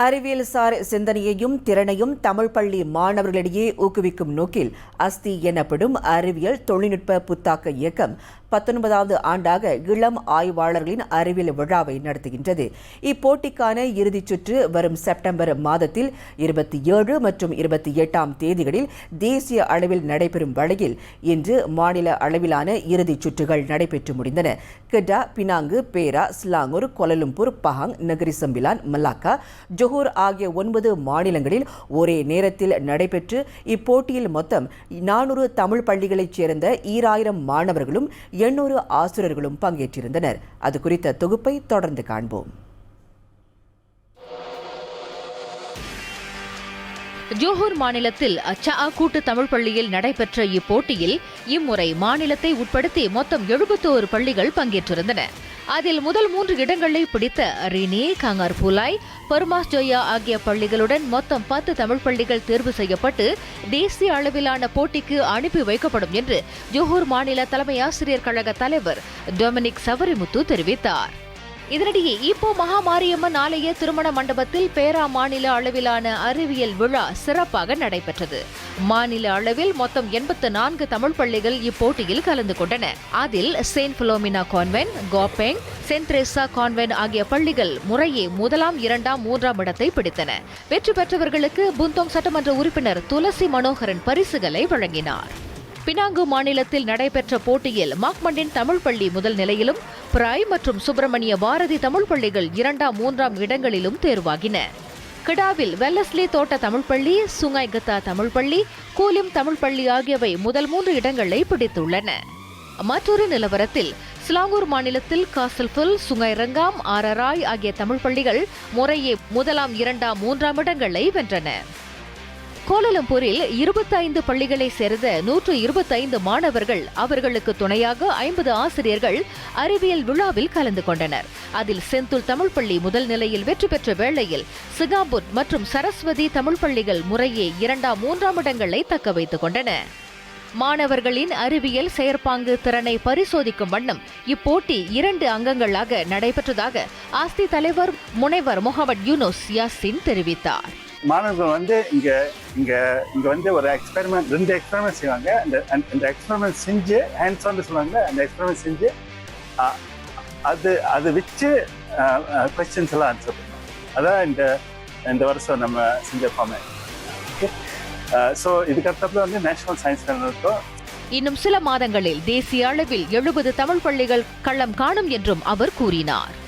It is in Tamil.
அறிவியல்சார் சிந்தனையையும் திறனையும் தமிழ் பள்ளி மாணவர்களிடையே ஊக்குவிக்கும் நோக்கில் அஸ்தி எனப்படும் அறிவியல் தொழில்நுட்ப புத்தாக்க இயக்கம் பத்தொன்பதாவது ஆண்டாக இளம் ஆய்வாளர்களின் அறிவியல் விழாவை நடத்துகின்றது. இப்போட்டிக்கான இறுதிச் சுற்று வரும் செப்டம்பர் மாதத்தில் இருபத்தி ஏழு மற்றும் இருபத்தி எட்டாம் தேதிகளில் தேசிய அளவில் நடைபெறும் வழியில் இன்று மாநில அளவிலான இறுதிச் சுற்றுகள் நடைபெற்று முடிந்தன. Kedah Penang Perak Selangor Kuala Lumpur Pahang Negeri Sembilan Malacca Johor ஆகிய ஒன்பது மாநிலங்களில் ஒரே நேரத்தில் நடைபெற்று இப்போட்டியில் மொத்தம் நானூறு தமிழ் பள்ளிகளைச் சேர்ந்த ஈராயிரம் மாணவர்களும் எண்ணூறு ஆசிரியர்களும் பங்கேற்றிருந்தனர். அது குறித்த தொகுப்பை தொடர்ந்து காண்போம். ஜோஹூர் மாநிலத்தில் அச்சா கூட்டு தமிழ் பள்ளியில் நடைபெற்ற இப்போட்டியில் இம்முறை மாநிலத்தை உட்படுத்தி மொத்தம் எழுபத்தோரு பள்ளிகள் பங்கேற்றிருந்தன. அதில் முதல் மூன்று இடங்களை பிடித்த ரினி காங்கார்புலாய் பர்மாஸ் ஜோயா ஆகிய பள்ளிகளுடன் மொத்தம் பத்து தமிழ் பள்ளிகள் தேர்வு செய்யப்பட்டு தேசிய அளவிலான போட்டிக்கு அனுப்பி வைக்கப்படும் என்று ஜோஹூர் மாநில தலைமை ஆசிரியர் கழக தலைவர் டொமினிக் சவரிமுத்து தெரிவித்தார். இதனிடையே இப்போ மகாமாரியம்மன் ஆலய திருமண மண்டபத்தில் பேரா மாநில அளவிலான அறிவியல் விழா சிறப்பாக நடைபெற்றது. மாநில அளவில் மொத்தம் எண்பத்து நான்கு தமிழ் பள்ளிகள் இப்போட்டியில் கலந்து கொண்டன. அதில் Saint Philomena Convent Gopeng Saint Teresa Convent ஆகிய பள்ளிகள் முறையே முதலாம் இரண்டாம் மூன்றாம் இடத்தை பிடித்தன. வெற்றி பெற்றவர்களுக்கு புந்தோங் சட்டமன்ற உறுப்பினர் துளசி மனோகரன் பரிசுகளை வழங்கினார். பினாங்கு மாநிலத்தில் நடைபெற்ற போட்டியில் மாக்மண்டின் தமிழ் பள்ளி முதல் நிலையிலும் பிராய் மற்றும் சுப்பிரமணிய பாரதி தமிழ் பள்ளிகள் இரண்டாம் மூன்றாம் இடங்களிலும் தேர்வாகின. கிடாவில் வெல்லஸ்லி தோட்ட தமிழ் பள்ளி சுங்காய் கத்தா தமிழ் பள்ளி கூலிம் தமிழ் பள்ளி ஆகியவை முதல் மூன்று இடங்களை பிடித்துள்ளன. மற்றொரு நிலவரத்தில் சிலாங்கூர் மாநிலத்தில் காசல்புல் சுங்கைரங்காம் ஆரராய் ஆகிய தமிழ் பள்ளிகள் முறையே முதலாம் இரண்டாம் மூன்றாம் இடங்களை வென்றன. கோலலம்பூரில் இருபத்தைந்து பள்ளிகளை சேர்ந்த நூற்று இருபத்தைந்து மாணவர்கள் அவர்களுக்கு துணையாக ஐம்பது ஆசிரியர்கள் அறிவியல் விழாவில் கலந்து கொண்டனர். அதில் செந்துல் தமிழ் பள்ளி முதல் நிலையில் வெற்றி பெற்ற வேளையில் சிகாபுட் மற்றும் சரஸ்வதி தமிழ் பள்ளிகள் முறையே இரண்டாம் மூன்றாம் இடங்களை தக்க வைத்துக் கொண்டன. மாணவர்களின் அறிவியல் செயற்பாங்கு திறனை பரிசோதிக்கும் வண்ணம் இப்போட்டி இரண்டு அங்கங்களாக நடைபெற்றதாக ஆஸ்தி தலைவர் முனைவர் முகமது யூனுஸ் யாசின் தெரிவித்தார். மாணவர்கள் வந்து இங்க இங்க இங்க வந்து ஒரு எக்ஸ்பெரிமெண்ட் ரெண்டு எக்ஸ்பெரிமெண்ட் செய்வாங்க. அந்த அந்த- அந்த எக்ஸ்பெரிமெண்ட் செஞ்சு ஹேண்ட்ஸ் ஆன் சொல்லுவாங்க. அந்த எக்ஸ்பெரிமெண்ட் செஞ்சு அது அது அதை வச்சு கொஸ்டின்ஸ் எல்லாம் ஆன்சர் பண்ணுவோம் அதான் இந்த இந்த வருஷம் நம்ம செஞ்ச ஃபார்மேட் ஸோ இதுக்கப்புறம் வந்து நேஷனல் சயின்ஸ் இருக்கும். இன்னும் சில மாதங்களில் தேசிய அளவில் எழுபது தமிழ் பள்ளிகள் களம் காணும் என்றும் அவர் கூறினார்.